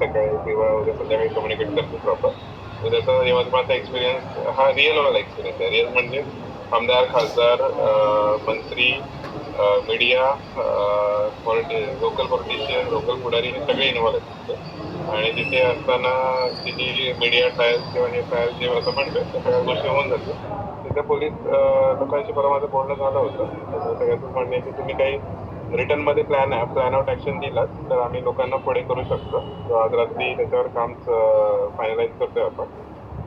सकाळी किंवा उद्या संध्याकाळी कम्युनिकेट करतो प्रॉपर म्हणजे त्याचा यवतमाळचा एक्सपिरियन्स हा रिअल वाला एक्सपिरियन्स आहे. रिअल म्हणजे आमदार खासदार मंत्री मीडिया लोकल पॉलिटिशियन लोकल पुढारी हे सगळे इन्व्हॉल्व आहेत आणि तिथे असताना तिची मीडिया ट्रायल्स किंवा हे ट्रायल्स जे असं म्हणतात त्या सगळ्या गोष्टी होऊन जातात तिथे पोलीस लोकांशी परवा माझं बोलणं झालं होतं. तर सगळ्यातच म्हणणं की तुम्ही काही रिटर्नमध्ये प्लॅन आहे. प्लॅन आउट ऍक्शन दिलात तर आम्ही लोकांना पुढे करू शकतो. आज रात्री त्याच्यावर काम फायनलाइज करतोय आपण.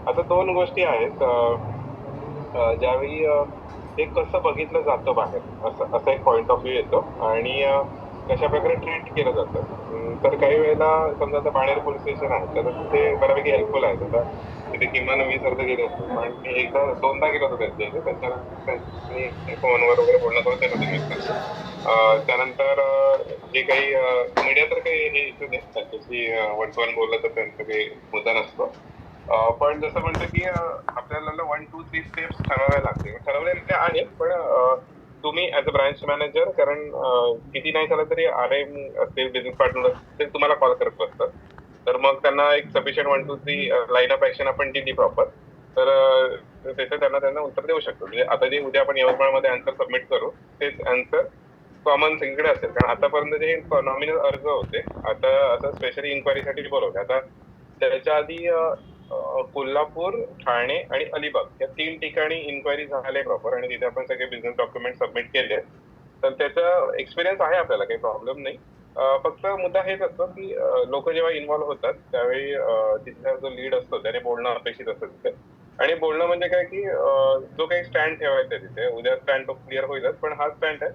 आता दोन गोष्टी आहेत. ज्यावेळी ते कसं बघितलं जातं बाहेर असं असा एक पॉइंट ऑफ व्ह्यू येतो. आणि कशा प्रकारे ट्रीट केलं जातं. तर काही वेळेला समजा आता बाणेर पोलीस स्टेशन आहे तर ते बऱ्यापैकी हेल्पफुल आहे. आता तिथे किमान वीस अर्ध गेले असतील पण मी एकदा दोनदा गेलो होतो म्हणजे त्यांच्या इथे त्याच्यानंतर फोनवर वगैरे बोलणं करून त्यांना दिलं त्यानंतर जे काही मीडिया तर काही हे इश्यू नाही त्यांच्याशी वन टू वन बोललं तर त्यांचं काही मुद्दा नसतो. पण जसं म्हणतो की आपल्याला वन टू थ्री स्टेप्स ठरवाव्या लागते ठरवलेले ते आहेत पण तुम्ही ऍज अ ब्रांच मॅनेजर कारण किती नाही झालं तरी आर एम असतील बिझनेस पार्टनर असतील तुम्हाला कॉल करत बसतात. तर मग त्यांना एक sufficient one two three line of action आपण दिली प्रॉपर तर त्याचं त्यांना त्यांना उत्तर देऊ शकतो. म्हणजे आता जे उद्या आपण यवतमाळमध्ये आन्सर सबमिट करू तेच आन्सर कॉमन सगळीकडे असेल. कारण आतापर्यंत जे नॉमिनल अर्ज होते आता असं स्पेशली इन्क्वायरीसाठी बोलवते आता त्याच्या आधी कोल्हापूर ठाणे आणि अलिबाग या तीन ठिकाणी इन्क्वायरी झाले प्रॉपर आणि तिथे आपण सगळे बिझनेस डॉक्युमेंट सबमिट केले तर त्याचा एक्सपिरियन्स आहे आपल्याला काही प्रॉब्लेम नाही. फक्त मुद्दा हेच असतो की लोक जेव्हा इन्व्हॉल्व्ह होतात त्यावेळी तिथला जो लीड असतो त्याने बोलणं अपेक्षित असतं तिथे. आणि बोलणं म्हणजे काय की जो काही स्टँड ठेवायचा आहे तिथे उद्या स्टँड तो क्लिअर होईलच पण हा स्टँड आहे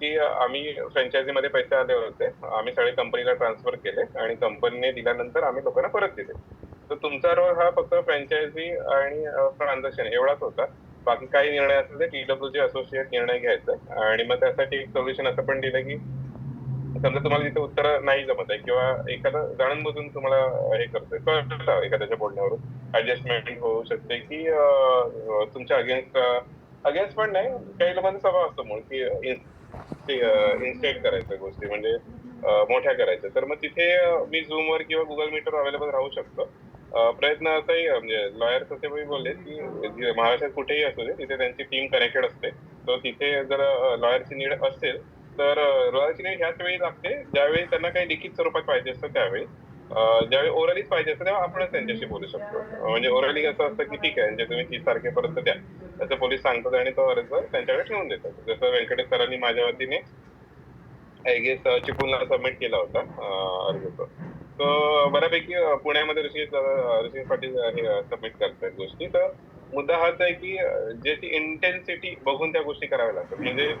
की आम्ही फ्रँचायझी मध्ये पैसे आले होते आम्ही सगळे कंपनीला ट्रान्सफर केले आणि कंपनीने दिल्यानंतर आम्ही लोकांना परत दिले. तर तुमचा रोल हा फक्त फ्रँचायझी आणि ट्रान्झॅक्शन एवढाच होता. बाकी काही निर्णय असेल ते टीडब्ल्यूचे असोसिएट निर्णय घ्यायचा. आणि मग त्यासाठी एक सोल्युशन असं पण दिलं की समजा तुम्हाला तिथे उत्तर नाही जमत आहे किंवा एखादं जाणून तुम्हाला हे करतोय कळतं एखाद्याच्या बोलण्यावरून. ऍडजस्टमेंट होऊ शकते की तुमच्या अगेन्स्ट अगेन्स्ट पण नाही काही लोकांचा स्वभाव असतो म्हणून की इन्स्टेट करायचं गोष्टी म्हणजे मोठ्या करायच्या तर मग तिथे मी झूमवर किंवा गुगल मीटवर अवेलेबल राहू शकतो. प्रयत्न असाही म्हणजे लॉयर तसे बोलले की महाराष्ट्रात कुठेही असू दे तिथे त्यांची टीम कनेक्टेड असते. तर तिथे जर लॉयरची नीड असेल तर लॉयरची नीड ह्याच वेळी लागते ज्यावेळी त्यांना काही लिखित स्वरूपात पाहिजे असतं त्यावेळी. ज्यावेळी ओरलीच पाहिजे असतं तेव्हा आपणच त्यांच्याशी बोलू शकतो. म्हणजे ओरली असं असतं की ठीक आहे म्हणजे तुम्ही तीस तारखेपर्यंत द्या असं पोलीस सांगतात आणि तो अर्ज त्यांच्याकडे ठेवून देतात. जसं व्यंकटेश सरांनी माझ्या वतीने आय गेस चिपळूणला सबमिट केला होता अर्ज तो. तो बऱ्यापैकी पुण्यामध्ये ऋषी दादा- ऋषी पाटील हे सबमिट करतात गोष्टी. तर मुद्दा हाच आहे की ज्याची इंटेन्सिटी बघून त्या गोष्टी कराव्या लागतात. म्हणजे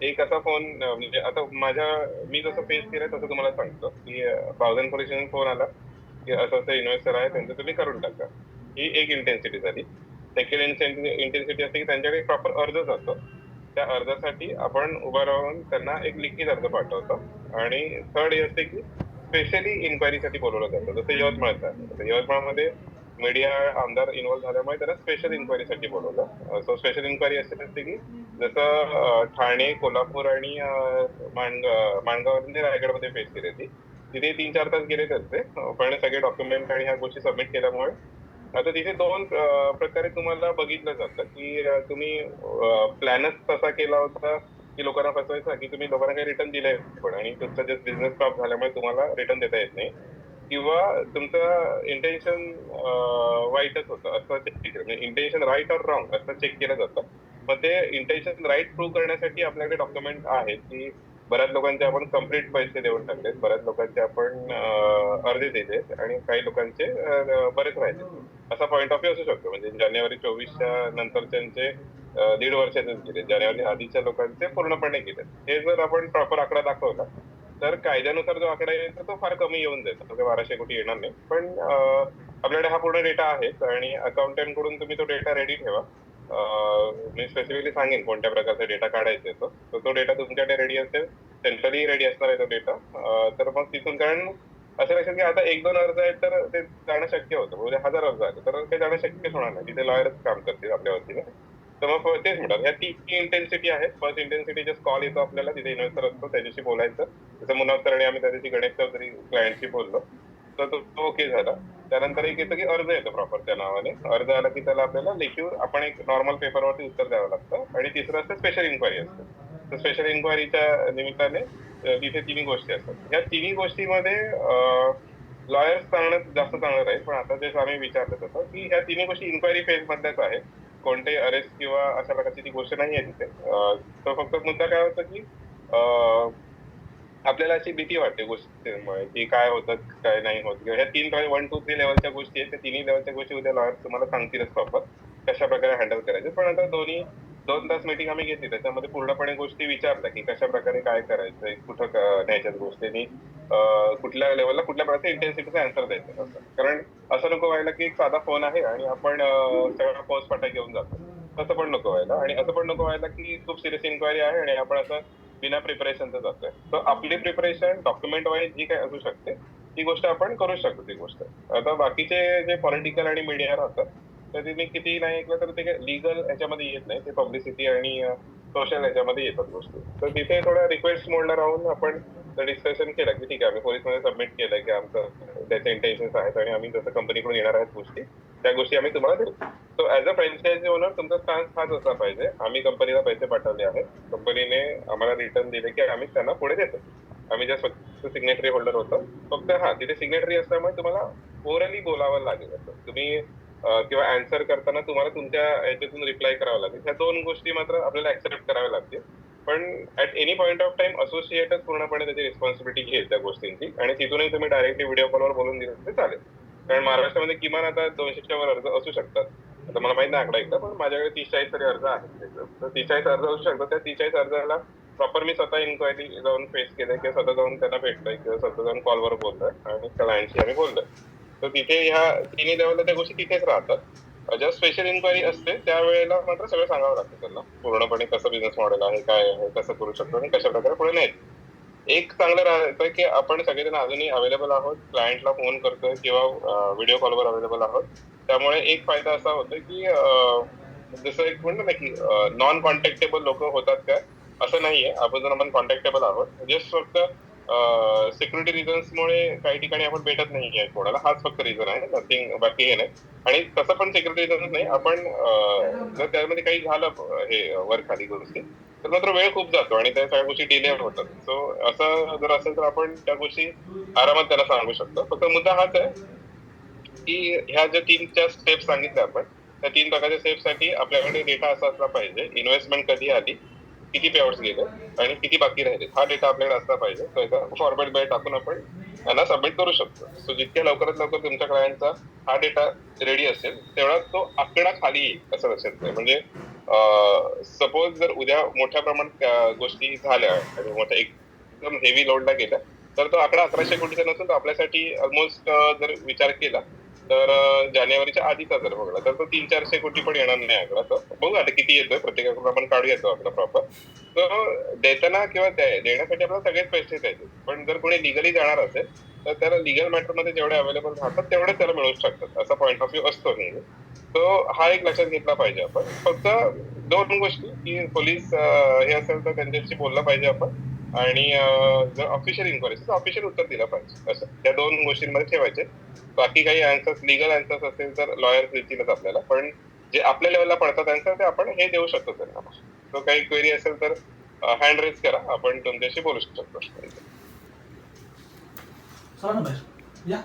एक असा फोन म्हणजे आता माझ्या मी जसं फेस केलं तसं तुम्हाला सांगतो. की बावधन फोरेशन फोन आला. की असं असं इन्व्हेस्टर आहे त्यांचं तुम्ही करून टाका. ही एक इंटेन्सिटी झाली. सेकंड इंटेन्सिटी असते की त्यांच्याकडे प्रॉपर अर्जच असतो त्या अर्जासाठी आपण उभं राहून त्यांना एक लिखित अर्ज पाठवतो. आणि थर्ड हे असते की स्पेशली इन्क्वायरीसाठी बोलवलं जातं. जसं यवतमाळचं आहे. यवतमाळमध्ये मीडिया आमदार इन्व्हॉल्व्ह झाल्यामुळे त्यांना स्पेशल इन्क्वायरीसाठी बोलवलं. सो स्पेशल इन्क्वायरी अशी असते की जसं ठाणे कोल्हापूर आणि अं, माणगावमध्ये रायगडमध्ये फेस केली होती. तिथे तीन चार तास गेले त्यांचे पण सगळे डॉक्युमेंट आणि ह्या गोष्टी सबमिट केल्यामुळे आता तिथे दोन प्रकारे तुम्हाला बघितलं जातं की तुम्ही प्लॅनच तसा केला होता की लोकांना फसवायचा की तुम्ही लोकांना काही रिटर्न दिले पण आणि तुमचा जस्ट बिझनेस स्टॉप झाल्यामुळे तुम्हाला रिटर्न देता येत नाही. किंवा तुमचं इंटेन्शन वाईटच होतं. असं चेक केलं म्हणजे इंटेन्शन राईट ऑर रॉंग असं चेक केलं जातं. मग ते इंटेन्शन राईट प्रूव्ह करण्यासाठी आपल्याकडे डॉक्युमेंट आहेत की बऱ्याच लोकांचे आपण कंप्लीट पैसे देऊन टाकलेत. बऱ्याच लोकांचे आपण अर्धे दिलेत आणि काही लोकांचे बरेच राहिले असा पॉईंट ऑफ व्ह्यू असू शकतो. म्हणजे जानेवारी चोवीसच्या नंतर त्यांचे दीड वर्षाचेच गेले जानेवारी आधीच्या लोकांचे पूर्णपणे गेले हे जर आपण प्रॉपर आकडा दाखवला तर कायद्यानुसार जो आकडा येईल तर तो फार कमी येऊन जाईल. म्हणजे बाराशे कोटी येणार नाही. पण आपल्याकडे हा पूर्ण डेटा आहेच आणि अकाउंटंटकडून तुम्ही तो डेटा रेडी ठेवा. मी स्पेसिफिकली सांगेन कोणत्या प्रकारचा डेटा काढायचा आहे तो. तर तो डेटा तुमच्याकडे रेडी असेल सेंट्रली रेडी असणार आहे तो डेटा तर मग तिथून कारण असं लक्षात की आता एक दोन अर्ज आहेत तर ते जाणं शक्य होतं. म्हणजे हजार अर्ज आले तर ते जाणं शक्यच होणार नाही. तिथे लॉयरच काम करतील आपल्या वतीने. तर मग तेच म्हणतात ह्या ती इंटेन्सिटी आहे फर्स्ट इंटेन्सिटी जस्ट कॉल येतो आपल्याला तिथे इन्व्हेस्टर असतो त्याच्याशी बोलायचं. जसं मुनाफ आणि आम्ही त्या दिवशी गणेश चौधरी क्लायंटशी बोललो. तर तो ओके झाला. त्यानंतर एक येतं की अर्ज येतो प्रॉपर त्या नावाने. अर्ज आला की त्याला आपल्याला लेखी आपण एक नॉर्मल पेपरवरती उत्तर द्यावं लागतं. आणि तिसरं असतं स्पेशल इन्क्वायरी असते. तर स्पेशल इन्क्वायरीच्या निमित्ताने तिथे तिन्ही गोष्टी असतात. या तिन्ही गोष्टीमध्ये लॉयर्स चांगलं जास्त चांगलं राहील. पण आता जे आम्ही विचारलं तसं की ह्या तिन्ही गोष्टी इन्क्वायरी फेज मधल्याच आहे कोणते अरेस्ट किंवा अशा प्रकारची ती गोष्ट नाही आहे तिथे तर फक्त मुद्दा काय होतं की आपल्याला अशी भीती वाटते गोष्टींमुळे की काय होतं काय नाही होत. किंवा ह्या तीन वन टू थ्री लेवलच्या गोष्टी आहेत त्या तिन्ही लेवलच्या गोष्टी उद्या लॉयर तुम्हाला सांगतीलच प्रॉपर कशा प्रकारे हँडल करायचे. पण आता दोन्ही दोन तास मीटिंग आम्ही घेतली त्याच्यामध्ये पूर्णपणे गोष्टी विचारल्या की कशा प्रकारे काय करायचंय कुठं न्यायच्या गोष्टींनी कुठल्या लेवलला कुठल्या प्रकारचे इंटेन्सिटीचा आन्सर द्यायचं. असं कारण असं नको व्हायला की एक साधा फोन आहे आणि आपण सगळा पोस्ट पाटा घेऊन जातो. तसं पण नको व्हायला. आणि असं पण नको व्हायला की खूप सिरियस इन्क्वायरी आहे आणि आपण असं बिना प्रिपरेशनचं जातोय तर आपली प्रिपरेशन डॉक्युमेंट वाईज जी काय असू शकते ती गोष्ट आपण करू शकतो ती गोष्ट. आता बाकीचे जे पॉलिटिकल आणि मीडिया राहतात तर तिने किती नाही ऐकलं तर ते लिगल ह्याच्यामध्ये येत नाही. ते पब्लिसिटी आणि सोशल ह्याच्यामध्ये येतात गोष्टी. तर तिथे थोडा रिक्वेस्ट मोडला राहून आपण डिस्कशन केलं की ठीक आहे आम्ही पोलीसमध्ये सबमिट केलं की आमचं त्याचे इंटेन्शन्स आहेत आणि आम्ही जसं कंपनीकडून येणार आहेत गोष्टी त्या गोष्टी आम्ही तुम्हाला देऊ. So as a franchise owner तुमचा स्टान्स हाच असला पाहिजे. आम्ही कंपनीला पैसे पाठवले आहेत. कंपनीने आम्हाला रिटर्न दिले की आम्ही त्यांना पुढे देतो. आम्ही ज्या फक्त सिग्नेटरी होल्डर होतो फक्त हा तिथे सिग्नेटरी असल्यामुळे तुम्हाला ओरली बोलावं लागेल असं. तुम्ही किंवा अँसर करताना तुम्हाला तुमच्या याच्यातून रिप्लाय करावं लागेल. ह्या दोन गोष्टी मात्र आपल्याला ऍक्सेप्ट कराव्या लागतील. पण at any point of time असोसिएटच पूर्णपणे त्याची रिस्पॉन्सिबिलिटी घेईल त्या गोष्टींची. आणि तिथूनही तुम्ही डायरेक्टली व्हिडिओ कॉलवर बोलून दिलं तर चालेल. कारण महाराष्ट्रामध्ये किमान आता दोनशेच्या वर अर्ज असू शकतात. आता मला माहीत नाही आकडा एकदा पण माझ्याकडे तीस चाळीस तरी अर्ज आहेत. तर तीस चाळीस अर्ज असू शकतात. त्या तीस चाळीस अर्जाला प्रॉपर मी स्वतः इन्क्वायरी जाऊन फेस केलं किंवा स्वतः जाऊन त्यांना भेटलोय किंवा स्वतः जाऊन कॉलवर बोललोय आणि क्लायंटशी आम्ही बोललोय तर तिथे ह्या तिन्ही लेवलला त्या गोष्टी तिथेच राहतात. जेव्हा स्पेशल इन्क्वायरी असते त्यावेळेला मात्र सगळं सांगावं लागतं त्यांना. पूर्णपणे कसं बिझनेस मॉडेल आहे काय आहे कसं करू शकतो आणि कशा प्रकारे पुढे नाही एक चांगलं राहतं की आपण सगळेजण अजूनही अवेलेबल आहोत. क्लायंटला फोन करतोय किंवा व्हिडिओ कॉलवर अवेलेबल आहोत. त्यामुळे एक फायदा असा होतो की जसं एक म्हणतो ना की नॉन कॉन्टॅक्टेबल लोक होतात काय असं नाहीये. आपण जर आपण कॉन्टॅक्टेबल आहोत. जस्ट फक्त सिक्युरिटी रिझन्समुळे काही ठिकाणी आपण भेटत नाहीये कोणाला. हाच फक्त रिझन आहे. नथिंग बाकी हे नाही. आणि तसं पण सिक्युरिटी रिझन नाही. आपण जर त्यामध्ये काही झालं हे वर खाली गोष्टी तर मात्र वेळ खूप जातो आणि त्या सगळ्या गोष्टी डिले होतात. सो असं जर असेल तर आपण त्या गोष्टी आरामात त्याला सांगू शकतो. फक्त मुद्दा हाच आहे की ह्या ज्या तीन चार स्टेप सांगितल्या आपण त्या तीन प्रकारच्या स्टेपसाठी आपल्याकडे डेटा असा असला पाहिजे. इन्व्हेस्टमेंट कधी आली किती पेआउट गेले आणि किती बाकी राहिले? हा डेटा आपल्याकडे असला पाहिजे. तो एका फॉर्मॅट बाय टाकून आपण त्यांना सबमिट करू शकतो. सो जितक्या लवकरात लवकर तुमच्या क्लायंटचा हा डेटा रेडी असेल तेवढा तो आकडा खाली येईल असं लक्षात म्हणजे सपोज जर उद्या मोठ्या प्रमाणात गोष्टी झाल्या आणि मोठ्या एकदम हेवी लोडला गेल्या तर तो आकडा अकराशे कोटीचा नसेल तर आपल्यासाठी ऑलमोस्ट जर विचार केला तर जानेवारीच्या आधीचा जर बघला तर तो तीन चारशे कोटी पण येणार नाही आकडा. तर बघू आता किती येतोय. प्रत्येकाकडून आपण काढूया तो आकडा प्रॉपर तर देताना किंवा देण्यासाठी आपल्याला सगळेच पैसे द्यायचे. पण जर कोणी लिगली जाणार असेल तर त्याला लिगल मॅटरमध्ये जेवढे अवेलेबल राहतात तेवढे त्याला मिळू शकतात. असा पॉईंट ऑफ व्ह्यू असतो नेहमी. तो हा एक लक्षात घेतला पाहिजे आपण. फक्त दोन गोष्टी की पोलीस हे असेल तर त्यांच्याशी बोललं पाहिजे आपण. आणि जर ऑफिशियल इन्क्वायरी तर ऑफिशियल उत्तर दिलं पाहिजे. असं. त्या दोन गोष्टींमध्ये ठेवायचे. बाकी काही आन्सर्स लिगल आन्सर्स असेल तर लॉयर्स देतीलच आपल्याला. पण जे आपल्या लेवलला पडतात आन्सर ते आपण हे देऊ शकतो त्यांना. तो काही क्वेरी असेल तर हँड रेज करा. आपण तुमच्याशी बोलू शकतो. चला ना बाहेर या